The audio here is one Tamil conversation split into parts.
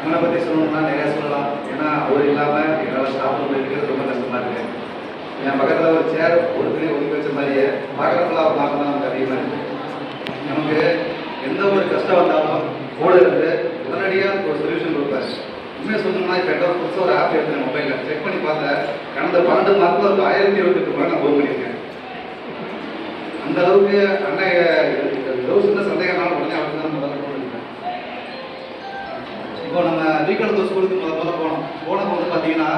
உங்களை பற்றி சொல்லணும்னா நிறையா சொல்லலாம். ஏன்னா அவர் இல்லாமல் எங்களால் ஸ்டாஃப் ரூம் இருக்கிறது ரொம்ப கஷ்டமாக இருக்குது என் பக்கத்தில் ஒரு சேர் ஒரு பெரிய ஒதுக்கி வச்ச மாதிரியே பார்க்குறப்பெல்லாம் அவர் பார்க்க தான் நமக்கு அதிகமாக இருக்குது நமக்கு எந்த ஒரு கஷ்டம் வந்தாலும் கூட இருந்து உடனடியாக ஒரு சொல்யூஷன் கொடுப்பாரு. உண்மையை சொல்லணும்னா இப்போ எட்டோ புதுசாக ஒரு ஆப் எடுத்தேன் மொபைலில் செக் பண்ணி பார்த்தேன். கடந்த பன்னெண்டு மாதத்தில் ஒரு ஆயிரத்தி இருபத்தெட்டு ரூபாய் நான் ஃபோன் பண்ணியிருக்கேன். அந்த அளவுக்கு அண்ணன் ஏதோ சின்ன சந்தேகம்னாலும் உடனே அவருக்கு இப்போ ஸ்கூலுக்கு முதல் முதல்ல போனோம். போனது வந்து பார்த்தீங்கன்னா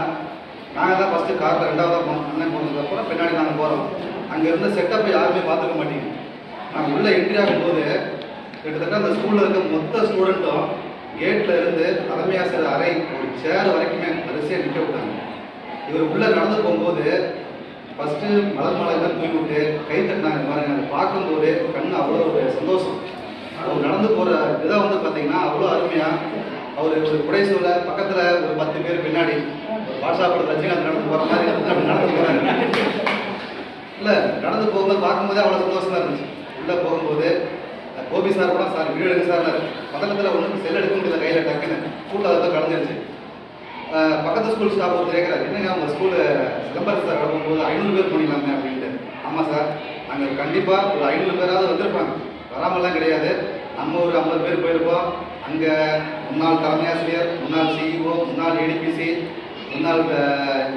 நாங்கள் தான் ஃபஸ்ட்டு காரில் ரெண்டாவதாக போனோம். அண்ணன் போனதுக்கப்புறம் பின்னாடி நாங்கள் போகிறோம் அங்கே இருந்த செட்டப்பை யாருமே பார்த்துக்க மாட்டீங்க. நாங்கள் உள்ளே என்ட்ரி ஆகும்போது கிட்டத்தட்ட அந்த ஸ்கூலில் இருக்க மொத்த ஸ்டூடெண்ட்டும் கேட்டில் இருந்து தலைமை ஆசிரியர் அறை ஒரு சேர் வரைக்குமே வரிசையாக நிற்க விட்டாங்க. இவர் உள்ளே நடந்து போகும்போது ஃபஸ்ட்டு மலர் மலையெல்லாம் தூக்கி விட்டு கை தட்டினாங்க பாருங்க அதை பார்க்கும்போது கண் அவ்வளோ ஒரு சந்தோஷம். அவர் நடந்து போகிற இதை வந்து பார்த்தீங்கன்னா அவ்வளோ அருமையாக அவர் ஒரு சொல்ல பக்கத்தில் ஒரு பத்து பேர் பின்னாடி வாட்ஸ்அப்பில் ரஜினிகாந்த் நடந்து போகிற மாதிரி நடந்து போகிறாங்க இல்லை நடந்து போகும்போது பார்க்கும்போதே அவ்வளோ சந்தோஷமாக இருந்துச்சு. உள்ளே போகும்போது கோபி சார் கூட சார் வீடு எடுக்க சார் பக்கத்தில் ஒன்றும் செல் எடுக்க முடியல கையில் டக்குன்னு. ஸ்கூலில் அதை கலந்துருச்சு பக்கத்து ஸ்கூல் ஸ்டாஃப் ஒருத்தர் கேட்குறாரு என்னங்க உங்கள் ஸ்கூலு சிலம்பரசு சார் கிளம்பும்போது ஐநூறு பேர் பண்ணிடலாங்க அப்படின்ட்டு. ஆமாம் சார் நாங்கள் கண்டிப்பாக ஒரு ஐநூறு பேராவது வந்திருப்பாங்க. வராமலாம் கிடையாது. நம்ம ஒரு ஐம்பது பேர் போயிருப்போம். அங்கே முன்னாள் தலைமை ஆசிரியர் முன்னாள் சிஇஓ முன்னாள் ஏடிபிசி முன்னாள்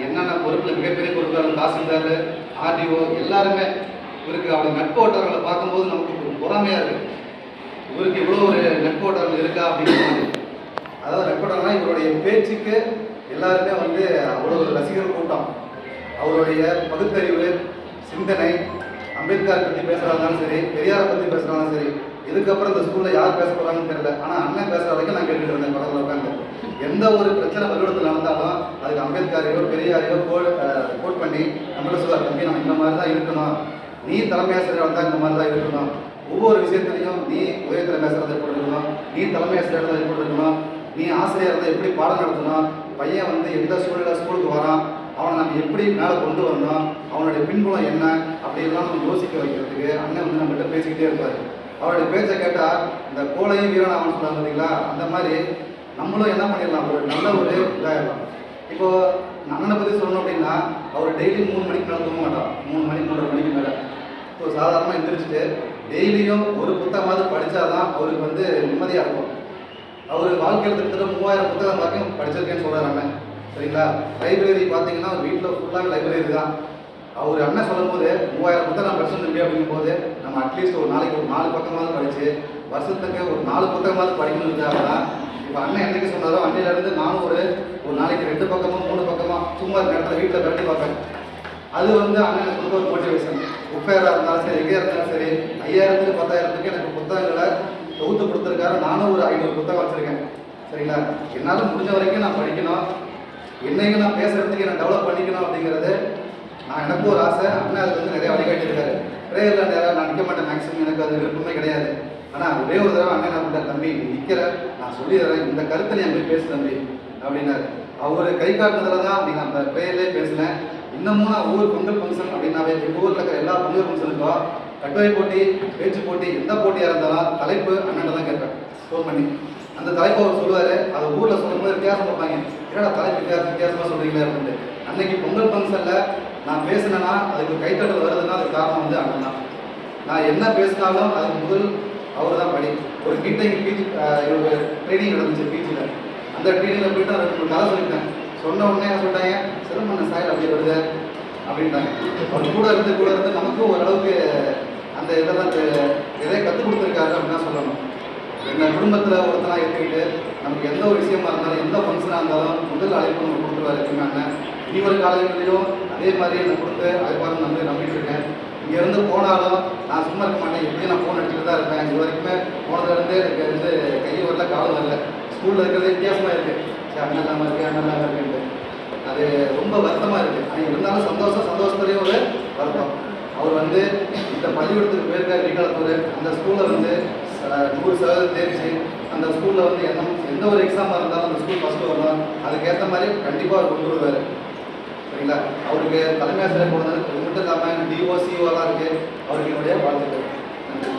என்னென்ன பொறுப்பில் மிகப்பெரிய பொறுப்பில் தாசில்தார் ஆர்டிஓ எல்லாருமே இவருக்கு அவருடைய நட்பு பார்க்கும்போது நமக்கு ஒரு பொறாமையாக இருக்குது இவருக்கு இவ்வளோ ஒரு நட்பு இருக்கா அப்படின்னு அதாவது நட்பு இவருடைய பேச்சுக்கு எல்லாருமே வந்து அவ்வளோ ஒரு ரசிகர் கூட்டம். அவருடைய பகுத்தறிவு சிந்தனை அம்பேத்கர் பற்றி பேசுகிறதாலும் சரி பெரியாரை பற்றி பேசுகிறதாலும் சரி இதுக்கப்புறம் இந்த ஸ்கூலில் யார் பேச போகிறாங்கன்னு தெரியல. ஆனால் அண்ணன் பேசுகிற வரைக்கும் நான் கேட்டுட்டு இருந்தேன் பக்கத்தில் உட்காந்து எந்த ஒரு பிரச்சனை பள்ளிக்கூடத்தில் நடந்தாலும் அதுக்கு அம்பேத்கரையோ பெரியாரையோ கோட் கோட் பண்ணி நம்மள சொல்லுவார் தம்பி நம்ம இந்த மாதிரி தான் இருக்கணும். நீ தலைமை ஆசிரியர் வந்தால் இந்த மாதிரி தான் இருக்கணும். ஒவ்வொரு விஷயத்துலையும் நீ உதயத்தில் பேசுகிறத எப்படி இருக்கணும் நீ தலைமை தான் எப்படி இருக்கணும் நீ ஆசிரியர் இருந்தால் எப்படி பாடம் நடத்தணும்? பையன் வந்து எந்த சூழ்நிலை ஸ்கூலுக்கு வரான்? அவனை நம்ம எப்படி மேலே கொண்டு வரணும்? அவனுடைய பின்புலம் என்ன? அப்படியெல்லாம் நம்ம யோசிக்க வைக்கிறதுக்கு அண்ணன் வந்து நம்மகிட்ட பேசிக்கிட்டே இருப்பார். அவருடைய பேச்சை கேட்டால் இந்த கோலையும் வீரன் அவன் சொன்னாங்க பார்த்தீங்களா அந்த மாதிரி நம்மளும் என்ன பண்ணிடலாம்? ஒரு நல்ல ஒரு இதாகிடலாம் இப்போ அண்ணனை பற்றி சொல்லணும் அப்படின்னா அவர் டெய்லி மூணு மணிக்கு மேலே தூங்க மாட்டான் மூணு மணி மூன்றரை மணிக்கு மேலே. ஸோ சாதாரணமாக எந்திரிச்சிட்டு டெய்லியும் ஒரு புத்தகமாவது படித்தாதான் அவருக்கு வந்து நிம்மதியாக இருக்கும். அவர் வாழ்க்கையில் கிட்டத்தட்ட மூவாயிரம் புத்தகம் வரைக்கும் படிச்சிருக்கேன்னு சொல்கிறாங்க சரிங்களா? லைப்ரரி பார்த்தீங்கன்னா வீட்டில் ஃபுல்லாக லைப்ரரி தான். அவர் அண்ணன் சொல்லும்போது மூவாயிரம் புத்தகம் நான் படிச்சு அப்படிங்கும் போது நம்ம அட்லீஸ்ட் ஒரு நாளைக்கு ஒரு நாலு பக்கமாவது படித்து வருஷத்துக்கு ஒரு நாலு புத்தகமாவது படிக்கணும்னு இப்போ அண்ணன் என்னைக்கு சொன்னாரோ அன்னையிலேருந்து நானும் ஒரு ஒரு நாளைக்கு ரெண்டு பக்கமாக மூணு பக்கமாக சும்மா நேரத்தில் வீட்டில் கட்டி பார்ப்பேன். அது வந்து அண்ணன் கொடுத்த ஒரு மோட்டிவேஷன் முப்பதாயிரம் இருந்தாலும் சரி எங்கே இருந்தாலும் சரி ஐயாயிரத்துக்கு பத்தாயிரத்துக்கு எனக்கு புத்தகங்களை தொகுத்து கொடுத்துருக்காரு. நானும் ஒரு ஐநூறு புத்தகம் வச்சுருக்கேன். சரிங்களா? என்னால் முடிஞ்ச வரைக்கும் நான் படிக்கணும். என்னைக்கு நான் பேசுகிறதுக்கு நான் டெவலப் பண்ணிக்கணும் அப்படிங்கிறது நான் எனக்கும் ஒரு ஆசை. அண்ணா அது வந்து நிறைய வழிகாட்டியிருக்காரு ப்ரேயரில் நேரம் நான் நிற்க மாட்டேன். மேக்ஸிமம் எனக்கு அது விருப்பமே கிடையாது. ஆனால் ஒரே ஒரு தடவை அண்ணன் நான் பண்ணேன் தம்பி நீ நிற்கிற நான் சொல்லி தரேன் இந்த கருத்தை நீ போய் பேசு தம்பி. அப்படின்னாரு. அவர் கை காட்டுனதுல தான் நீங்கள் அந்த ப்ரேயர்லேயே பேசினேன். இன்னமும் நான் ஊர் பொங்கல் ஃபங்க்ஷன் அப்படின்னாவே எங்கள் ஊரில் இருக்கிற எல்லா பொங்கல் ஃபங்க்ஷனுக்கும் கட்டுரை போட்டி பேச்சு போட்டி எந்த போட்டியாக இருந்தாலும் தலைப்பு அண்ணன் தான் கேட்பேன். ஃபோன் பண்ணி. அந்த தலைப்பு அவர் சொல்லுவார். அதை ஊரில் சொல்லும்போது வித்தியாசம் பார்ப்பாங்க என்னடா தலைப்பு வித்தியாசம் வித்தியாசமாக சொல்கிறீங்களே அப்படின்ட்டு. அன்னைக்கு பொங்கல் ஃபங்க்ஷனில் நான் பேசினேன்னா அதுக்கு கைத்தட்டல் வருதுன்னா அதுக்கு காரணம் வந்து அண்ணன் தான். நான் என்ன பேசினாலும் அதுக்கு முதல் அவர் தான் படி ஒரு மீட்டிங் பீச் இவருக்கு ட்ரைனிங் நடந்துச்சு பீச்சில் அந்த ட்ரைனிங்கில் போயிட்டு நான் ரெண்டு மூணு கதை சொல்லிட்டேன் சொன்ன உடனே சொல்லிட்டாங்க? சிலம்பண்ண சாயல் அப்படி வருது அப்படின்ட்டாங்க. அவர் கூட இருந்து கூட இருந்து நமக்கும் ஓரளவுக்கு அந்த இதெல்லாம் தெ- எதை கற்றுக் கொடுத்துருக்காரு அப்படின்னு தான் சொல்லணும். எங்கள் குடும்பத்தில் ஒருத்தனாக இருக்கிட்டு நமக்கு எந்த ஒரு விஷயமா இருந்தாலும் எந்த ஃபங்க்ஷனாக இருந்தாலும் முதல் அழைப்பு நம்ம கொடுத்துருவாரு எப்பவுமே அண்ணன். இனி ஒரு காலங்களிலையும் அதே மாதிரி நான் கொடுத்து அழைப்பாருன்னு நம்பி நம்பிட்டு இருக்கேன். இங்கேருந்து போனாலும் நான் சும்மா இருக்க மாட்டேன். எப்படியும் நான் ஃபோன் அடிச்சுட்டு தான் இருப்பேன். இது வரைக்குமே போனதுலேருந்து எனக்கு வந்து கை வரல காலம் வரல. ஸ்கூலில் இருக்கிறது வித்தியாசமாக இருக்குது சரி அண்ணன் இல்லாமல் இருக்கு அண்ணன் இல்லாமல் இருக்குன்ட்டு. அது ரொம்ப வருத்தமாக இருக்குது ஆனால் இருந்தாலும் சந்தோஷம் சந்தோஷத்துலேயும் ஒரு வருத்தம். அவர் வந்து இந்த பள்ளிக்கூடத்துக்கு போயிருக்கார் ரீகாலத்தூர் அந்த ஸ்கூலில் வந்து நூறு சதவீதம் தேர்ச்சி. அந்த ஸ்கூலில் வந்து எந்த எந்த ஒரு எக்ஸாமாக இருந்தாலும் அந்த ஸ்கூல் ஃபஸ்ட்டு வரணும். அதுக்கேற்ற மாதிரி கண்டிப்பாக அவர் கொண்டு வருவார். சரிங்களா? அவருக்கு தலைமை ஆசிரியர் போனது அது மட்டும் இல்லாமல் டிஓசிஓலாம் இருக்குது அவருக்கு என்னுடைய வாழ்த்துக்கள். நன்றி.